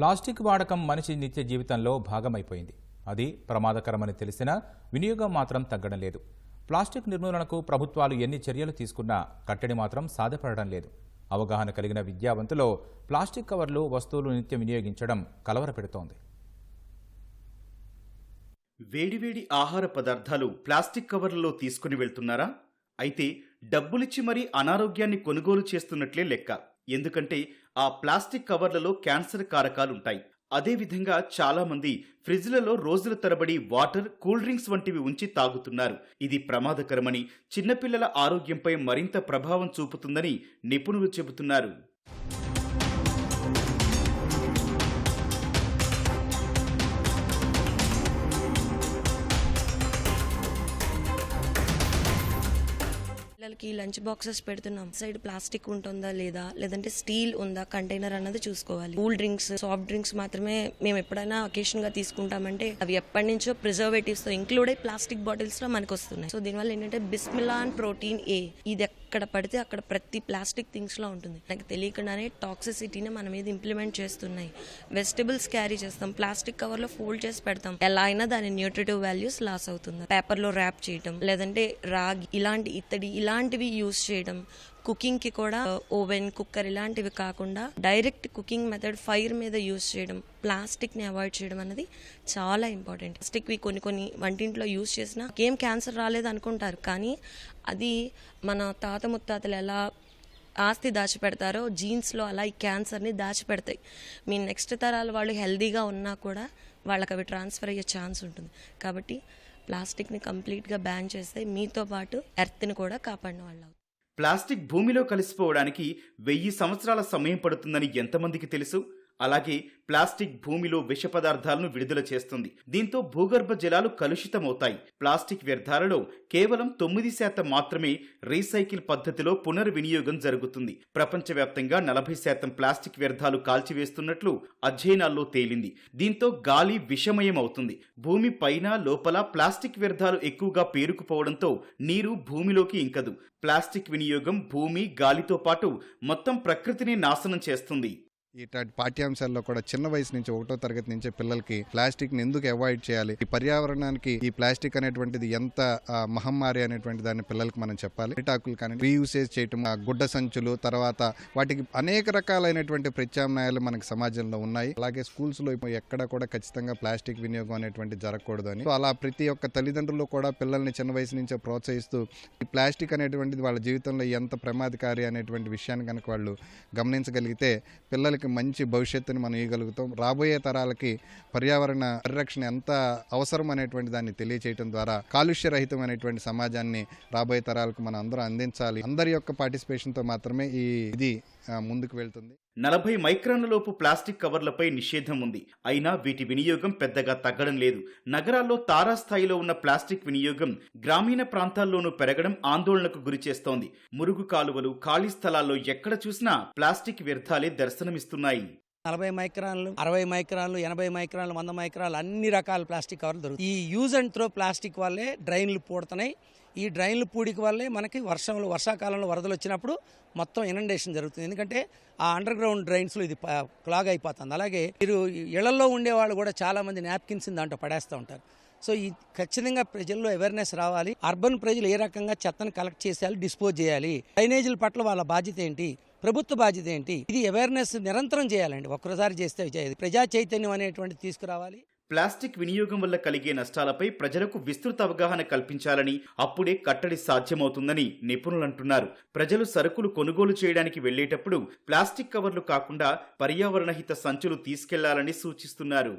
Plastic వాడకం మనిషి నిత్య జీవితంలో భాగమైపోయింది. అది ప్రమాదకరమని తెలిసినా వినియోగం మాత్రం తగ్గడం లేదు. ప్లాస్టిక్ నిర్మూలనకు ప్రభుత్వాలు ఎన్ని చర్యలు తీసుకున్నా కట్టడి మాత్రం సాధ్యపడడం లేదు. అవగాహన కలిగిన విద్యావంతులో ప్లాస్టిక్ కవర్లు వస్తువులు నిత్యం వినియోగించడం కలవరపెడుతోంది. వేడివేడి ఆహార పదార్థాలు ప్లాస్టిక్ కవర్లలో తీసుకుని వెళ్తున్నారా? అయితే డబ్బులిచ్చి మరీ అనారోగ్యాన్ని కొనుగోలు చేస్తున్నట్లే లెక్క. ఎందుకంటే ఆ ప్లాస్టిక్ కవర్లలో క్యాన్సర్ కారకాలుంటాయి. అదేవిధంగా చాలా మంది ఫ్రిడ్జ్లలో రోజుల తరబడి వాటర్ కూల్ డ్రింక్స్ వంటివి ఉంచి తాగుతున్నారు. ఇది ప్రమాదకరమని చిన్నపిల్లల ఆరోగ్యంపై మరింత ప్రభావం చూపుతుందని నిపుణులు చెబుతున్నారు. పిల్లలకి లంచ్ బాక్సెస్ పెడుతున్నాం. సైడ్ ప్లాస్టిక్ ఉంటుందా లేదా? లేదంటే స్టీల్ ఉందా? కంటైనర్ అన్నది చూసుకోవాలి. కూల్ డ్రింక్స్ సాఫ్ట్ డ్రింక్స్ మాత్రమే మేము ఎప్పుడైనా అకేషన్గా తీసుకుంటామంటే అవి ఎప్పటి నుంచో ప్రిజర్వేటివ్స్తో ఇంక్లూడ్ అయ్యి ప్లాస్టిక్ బాటిల్స్లో మనకు వస్తున్నాయి సో దీనివల్ల ఏంటంటే బిస్మిలాన్ ప్రోటీన్ ఏ ఇది ఎక్కడ పడితే అక్కడ ప్రతి ప్లాస్టిక్ థింగ్స్లో ఉంటుంది. నాకు తెలియకుండానే టాక్సిసిటీని మన మీద ఇంప్లిమెంట్ చేస్తున్నాయి. వెజిటబుల్స్ క్యారీ చేస్తాం ప్లాస్టిక్ కవర్లో ఫోల్డ్ చేసి పెడతాం. ఎలా అయినా దాని న్యూట్రిటివ్ వాల్యూస్ లాస్ అవుతుంది. పేపర్లో ర్యాప్ చేయటం లేదంటే రాగి ఇలాంటి ఇత్తడి ఇలాంటివి యూస్ చేయడం కుకింగ్కి కూడా ఓవెన్ కుక్కర్ ఇలాంటివి కాకుండా డైరెక్ట్ కుకింగ్ మెథడ్ ఫైర్ మీద యూజ్ చేయడం ప్లాస్టిక్ని అవాయిడ్ చేయడం అనేది చాలా ఇంపార్టెంట్. ప్లాస్టిక్ వి కొన్ని కొన్ని వంటింట్లో యూజ్ చేసినా ఏం క్యాన్సర్ రాలేదు అనుకుంటారు. కానీ అది మన తాత ముత్తాతలు ఎలా ఆస్తి దాచిపెడతారో జీన్స్లో అలా ఈ క్యాన్సర్ని దాచిపెడతాయి. మీ నెక్స్ట్ తరాల వాళ్ళు హెల్దీగా ఉన్నా కూడా వాళ్ళకి అవి ట్రాన్స్ఫర్ అయ్యే ఛాన్స్ ఉంటుంది. కాబట్టి ప్లాస్టిక్ని కంప్లీట్గా బ్యాన్ చేస్తే మీతో పాటు ఎర్త్ని కూడా కాపాడిన వాళ్ళు ప్లాస్టిక్ భూమిలో కలిసిపోవడానికి వెయ్యి సంవత్సరాల సమయం పడుతుందని ఎంతమందికి తెలుసు? అలాగే ప్లాస్టిక్ భూమిలో విష పదార్థాలను విడుదల చేస్తుంది. దీంతో భూగర్భ జలాలు కలుషితమవుతాయి. ప్లాస్టిక్ వ్యర్థాలలో కేవలం తొమ్మిది శాతం మాత్రమే రీసైకిల్ పద్ధతిలో పునర్వినియోగం జరుగుతుంది. ప్రపంచవ్యాప్తంగా నలభై శాతం ప్లాస్టిక్ వ్యర్థాలు కాల్చివేస్తున్నట్లు అధ్యయనాల్లో తేలింది. దీంతో గాలి విషమయం అవుతుంది భూమి పైన లోపల ప్లాస్టిక్ వ్యర్థాలు ఎక్కువగా పేరుకుపోవడంతో నీరు భూమిలోకి ఇంకదు. ప్లాస్టిక్ వినియోగం భూమి గాలితో పాటు మొత్తం ప్రకృతిని నాశనం చేస్తుంది. ఇట్లాంటి పాఠ్యాంశాల్లో కూడా చిన్న వయసు నుంచి ఒకటో తరగతి నుంచే పిల్లలకి ప్లాస్టిక్ని ఎందుకు అవాయిడ్ చేయాలి? ఈ పర్యావరణానికి ఈ ప్లాస్టిక్ అనేటువంటిది ఎంత మహమ్మారి అనేటువంటి దాన్ని పిల్లలకి మనం చెప్పాలి. అరిటాకులు కానీ రీయూసేజ్ చేయటం గుడ్డ సంచులు తర్వాత వాటికి అనేక రకాలైనటువంటి ప్రత్యామ్నాయాలు మనకి సమాజంలో ఉన్నాయి. అలాగే స్కూల్స్లో ఎక్కడ కూడా ఖచ్చితంగా ప్లాస్టిక్ వినియోగం అనేటువంటి జరగకూడదు అని. అలా ప్రతి ఒక్క తల్లిదండ్రులు కూడా పిల్లల్ని చిన్న వయసు నుంచే ప్రోత్సహిస్తూ ఈ ప్లాస్టిక్ అనేటువంటిది వాళ్ళ జీవితంలో ఎంత ప్రమాదకారి అనేటువంటి విషయాన్ని కనుక వాళ్ళు గమనించగలిగితే పిల్లలకి మంచి భవిష్యత్తుని మనం ఇవ్వగలుగుతాం రాబోయే తరాలకి పర్యావరణ పరిరక్షణ ఎంత అవసరం అనేటువంటి దాన్ని తెలియచేయడం ద్వారా కాలుష్య రహితమైనటువంటి సమాజాన్ని రాబోయే తరాలకు మనం అందరం అందించాలి. అందరి యొక్క పార్టిసిపేషన్తో మాత్రమే ఈ ఇది ముందుకు వెళ్తుంది. నలభై మైక్రాన్ల లోపు ప్లాస్టిక్ కవర్లపై నిషేధం ఉంది. అయినా వీటి వినియోగం పెద్దగా తగ్గడం లేదు. నగరాల్లో తారాస్థాయిలో ఉన్న ప్లాస్టిక్ వినియోగం గ్రామీణ ప్రాంతాల్లోనూ పెరగడం ఆందోళనకు గురిచేస్తోంది మురుగు కాలువలు ఖాళీ స్థలాల్లో ఎక్కడ చూసినా ప్లాస్టిక్ వ్యర్థాలే దర్శనమిస్తున్నాయి. నలభై మైక్రాన్లు అరవై మైక్రాన్లు ఎనభై మైక్రాన్లు వంద మైక్రాన్లు అన్ని రకాల ప్లాస్టిక్ కవర్లు దొరుకుతాయి. ఈ యూజ్ అండ్ త్రో ప్లాస్టిక్ వల్లే డ్రైన్లు పూడుతున్నాయి. ఈ డ్రైన్లు పూడికి వల్లే మనకి వర్షంలో వర్షాకాలంలో వరదలు వచ్చినప్పుడు మొత్తం ఇనండేషన్ జరుగుతుంది. ఎందుకంటే ఆ అండర్ గ్రౌండ్ డ్రైన్స్లో ఇది క్లాగ్ అయిపోతుంది. అలాగే మీరు ఇళ్ళలో ఉండేవాళ్ళు కూడా చాలామంది నాప్కిన్స్ దాంట్లో పడేస్తూ ఉంటారు. సో ఈ ఖచ్చితంగా ప్రజల్లో అవేర్నెస్ రావాలి. అర్బన్ ప్రజలు ఏ రకంగా చెత్తను కలెక్ట్ చేసేయాలి డిస్పోజ్ చేయాలి డ్రైనేజీల పట్ల వాళ్ళ బాధ్యత ఏంటి ప్రభుత్వ బాధ్యత ఏంటి ఇది అవేర్నెస్ నిరంతరం చేయాలండి. ఒక్కసారి చేస్తే ప్రజా చైతన్యం అనేటువంటి తీసుకురావాలి. ప్లాస్టిక్ వినియోగం వల్ల కలిగే నష్టాలపై ప్రజలకు విస్తృత అవగాహన కల్పించాలని అప్పుడే కట్టడి సాధ్యమవుతుందని నిపుణులంటున్నారు ప్రజలు సరుకులు కొనుగోలు చేయడానికి వెళ్ళేటప్పుడు ప్లాస్టిక్ కవర్లు కాకుండా పర్యావరణహిత సంచులు తీసుకెళ్ళాలని సూచిస్తున్నారు.